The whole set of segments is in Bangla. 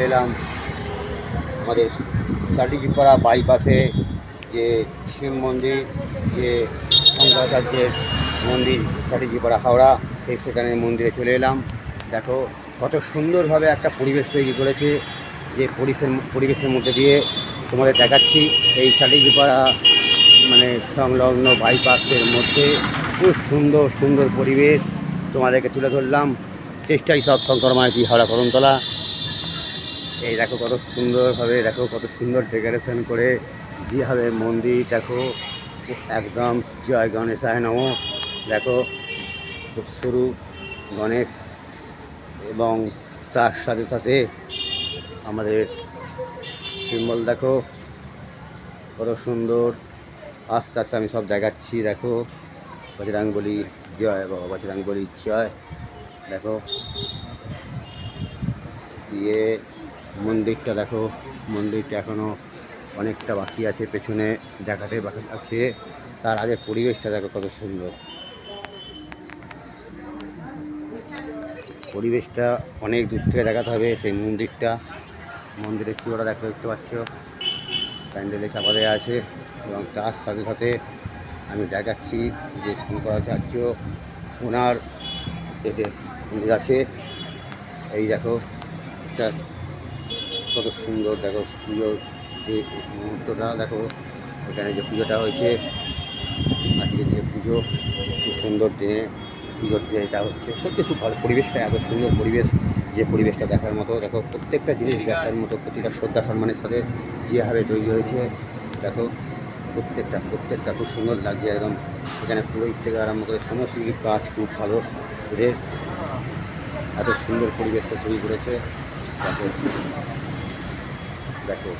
চলে এলাম। আমাদের চাটিজিপাড়া বাইপাসে যে শিব মন্দির, যে শঙ্করাচার্যের মন্দির চাটিজিপাড়া হাওড়া, সেই সেখানে মন্দিরে চলে এলাম। দেখো কত সুন্দরভাবে একটা পরিবেশ তৈরি করেছে যে পরিবেশের পরিবেশের মধ্যে দিয়ে তোমাদের দেখাচ্ছি। এই চাটিজিপাড়া মানে সংলগ্ন বাইপাসের মধ্যে খুব সুন্দর সুন্দর পরিবেশ তোমাদেরকে তুলে ধরলাম। চেষ্টাই সব শঙ্কর মাইতি হাওড়া করমতলা এই দেখো কত সুন্দরভাবে দেখো কত সুন্দর ডেকোরেশন করে যেভাবে মন্দির, দেখো, একদম জয় গণেশায় নম। দেখো, খুব শুরু গণেশ এবং তার সাথে সাথে আমাদের সিম্বল দেখো, কত সুন্দর। আস্তে আস্তে আমি সব দেখাচ্ছি, দেখো বজরাঙ্গলি জয়, বাবা বজরাঙ্গলি জয়। দেখো, দিয়ে মন্দিরটা দেখো, মন্দিরটা এখনও অনেকটা বাকি আছে, পেছনে দেখাতে বাকি আছে। তার আগে পরিবেশটা দেখো কত সুন্দর। পরিবেশটা অনেক দূর থেকে দেখাতে হবে সেই মন্দিরটা। মন্দিরের চূড়া দেখো, দেখতে পাচ্ছ? প্যান্ডেলে চাপা দেওয়া আছে এবং তার সাথে সাথে আমি দেখাচ্ছি যে শঙ্করাচার্য, ওনার এতে মন্দির আছে। এই দেখো কত সুন্দর, দেখো পুজোর যে মুহূর্তটা, দেখো এখানে যে পুজোটা হয়েছে, আজকে যে পুজো খুব সুন্দর দিনে পুজোর যে এটা হচ্ছে সত্যি খুব ভালো পরিবেশটা, এত সুন্দর পরিবেশ, যে পরিবেশটা দেখার মতো, দেখো প্রত্যেকটা জিনিস দেখার মতো, প্রতিটা শ্রদ্ধা, সম্মানের সাথে যেভাবে তৈরি হয়েছে, দেখো প্রত্যেকটা প্রত্যেকটা খুব সুন্দর লাগছে, একদম এখানে পুরোহিত থেকে আরম্ভ করে সমস্ত কিছু কাজ খুব ভালো, এদের এত সুন্দর পরিবেশটা তৈরি করেছে, দেখো দেখো।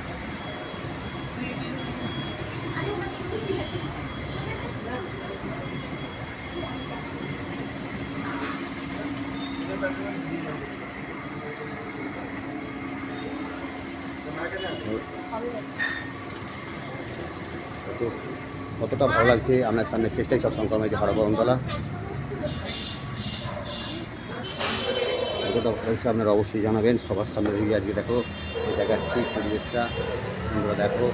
কতটা ভালো লাগছে আপনার সামনে চেষ্টাই সব সংক্রমণ হয়েছে হরা কতটা হয়েছে আপনারা অবশ্যই জানাবেন, সবার সামনে রুগী আজকে দেখো, দেখাচ্ছি পরিবেশটা, তোমরা দেখো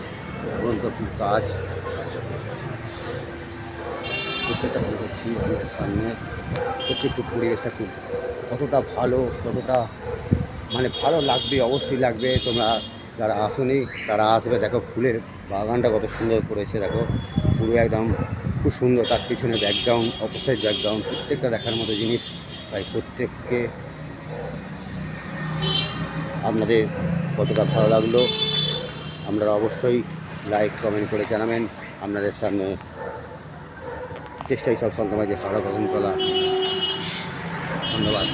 অত্যন্ত কাজ। প্রত্যেকটা করছি আপনাদের সামনে খুব পরিবেশটা খুব কতটা ভালো, কতটা মানে ভালো লাগবে, অবশ্যই লাগবে, তোমরা যারা আসনি, তারা আসবে, দেখো ফুলের বাগানটা কত সুন্দর করেছে, দেখো, পুরো একদম খুব সুন্দর, তার পিছনে ব্যাকগ্রাউন্ড অপোসাইড ব্যাকগ্রাউন্ড প্রত্যেকটা দেখার মতো জিনিস, তাই প্রত্যেককে আপনাদের কতটা ভালো লাগল, আপনারা অবশ্যই লাইক কমেন্ট করে জানাবেন। আপনাদের সামনে চেষ্টাই সব সংক্রমণ যে গঠন করা ধন্যবাদ।